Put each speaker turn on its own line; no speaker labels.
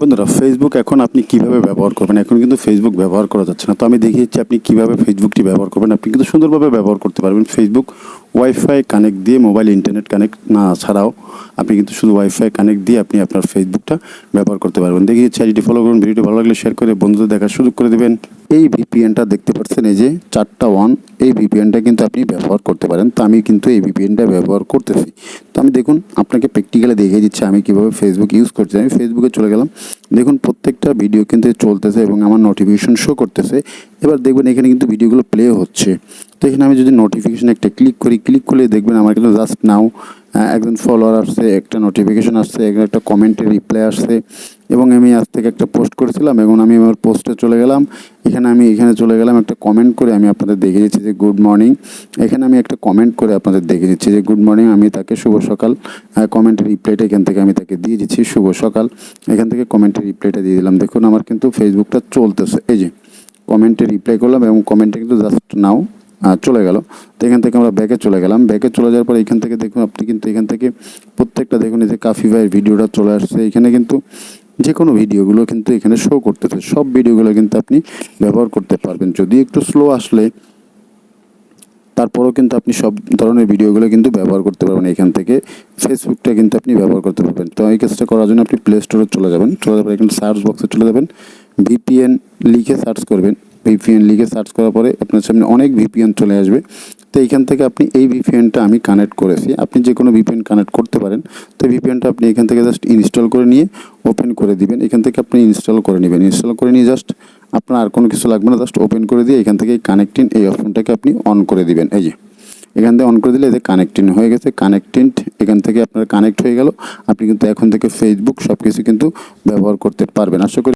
বন্ধুরা ফেসবুক এখন আপনি কীভাবে ব্যবহার করবেন? এখন কিন্তু ফেসবুক ব্যবহার করা যাচ্ছে না। তো আমি দেখিয়েছি আপনি কীভাবে ফেসবুকটি ব্যবহার করবেন। আপনি কিন্তু সুন্দরভাবে ব্যবহার করতে পারবেন। ফেসবুক ওয়াইফাই কানেক্ট দিয়ে মোবাইল ইন্টারনেট কানেক্ট না ছাড়াও আপনি কিন্তু শুধু ওয়াইফাই কানেক্ট দিয়ে আপনি আপনার ফেসবুকটা ব্যবহার করতে পারবেন। দেখিয়েছি, আইডি ফলো করুন, ভিডিওটি ভালো লাগলে শেয়ার করে বন্ধুদের দেখার সুযোগ করে দেবেন। এই ভিপিএনটা দেখতে পাচ্ছেন, এই যে চারটা ওয়ান এই ভিপিএনটা কিন্তু আপনি ব্যবহার করতে পারেন। তো আমি কিন্তু এই ভিপিএনটা ব্যবহার করতেছি। তো আমি দেখুন, আপনাকে প্র্যাকটিক্যালি দেখিয়ে দিচ্ছি আমি কীভাবে ফেসবুক ইউজ করছি। আমি ফেসবুকে চলে গেলাম। দেখুন, প্রত্যেকটা ভিডিও কিন্তু চলতেছে এবং আমার নোটিফিকেশন শো করতেছে। এবার দেখবেন এখানে কিন্তু ভিডিওগুলো প্লে হচ্ছে। তো এখানে আমি যদি নোটিফিকেশন একটা ক্লিক করি ক্লিক করলে দেখবেন আমার কিন্তু জাস্ট নাও একজন ফলোয়ার আসছে, একটা নোটিফিকেশন আসছে একটা কমেন্টের রিপ্লাই আসছে। এবং আমি আজ থেকে একটা পোস্ট করেছিলাম এবং আমি আমার পোস্টে চলে গেলাম। এখানে আমি, এখানে চলে গেলাম একটা কমেন্ট করে আমি আপনাদের দেখে দিচ্ছি যে গুড মর্নিং এখানে আমি একটা কমেন্ট করে আপনাদের দেখে দিচ্ছি যে গুড মর্নিং আমি তাকে শুভ সকাল কমেন্টের রিপ্লাইটা এখান থেকে আমি তাকে দিয়ে দিচ্ছি, শুভ সকাল। এখান থেকে কমেন্টের রিপ্লাইটা দিয়ে দিলাম। দেখুন আমার কিন্তু ফেসবুকটা চলতেছে। এই যে কমেন্টে রিপ্লাই করলাম এবং কমেন্টে কিন্তু জাস্ট নাও চলে গেল। তো এখান থেকে আমরা ব্যাকে চলে গেলাম। ব্যাকে চলে যাওয়ার পর এখান থেকে দেখুন, আপনি কিন্তু এখান থেকে প্রত্যেকটা দেখুন এই যে কাফি ভাইয়ের ভিডিওটা চলে আসছে। এখানে কিন্তু যে কোনো ভিডিওগুলো কিন্তু এখানে শো করতেছে। সব ভিডিওগুলো কিন্তু আপনি ব্যবহার করতে পারবেন। যদি একটু স্লো আসলে, তারপরেও কিন্তু আপনি সব ধরনের ভিডিওগুলো কিন্তু ব্যবহার করতে পারবেন। এখান থেকে ফেসবুকটা কিন্তু আপনি ব্যবহার করতে পারবেন। তো এই কাজটা করার জন্য আপনি প্লে স্টোরে চলে যাবেন। চলে যাবেন এখানে সার্চ বক্সে চলে যাবেন। ভিপিএন লিখে সার্চ করবেন। ভিপিএন লিখে সার্চ করার পরে আপনার সামনে অনেক ভিপিএন চলে আসবে। তো এইখান থেকে আপনি এই ভিপিএনটা আমি কানেক্ট করেছি। আপনি যে কোনো ভিপিএন কানেক্ট করতে পারেন। তো ভিপিএনটা আপনি এখান থেকে জাস্ট ইনস্টল করে নিয়ে ওপেন করে দিবেন। এখান থেকে আপনি ইনস্টল করে নেবেন। ইনস্টল করে নিয়ে জাস্ট আপনার আর কোনো কিছু লাগবে না। জাস্ট ওপেন করে দিয়ে এখান থেকে কানেক্টিং এই অপশনটাকে আপনি অন করে দিবেন। এই যে, এখান থেকে অন করে দিলে এতে কানেক্টিং হয়ে গেছে। কানেক্টিং এখান থেকে আপনার কানেক্ট হয়ে গেল। আপনি কিন্তু এখন থেকে ফেসবুক সব কিছু কিন্তু ব্যবহার করতে পারবেন। আশা করি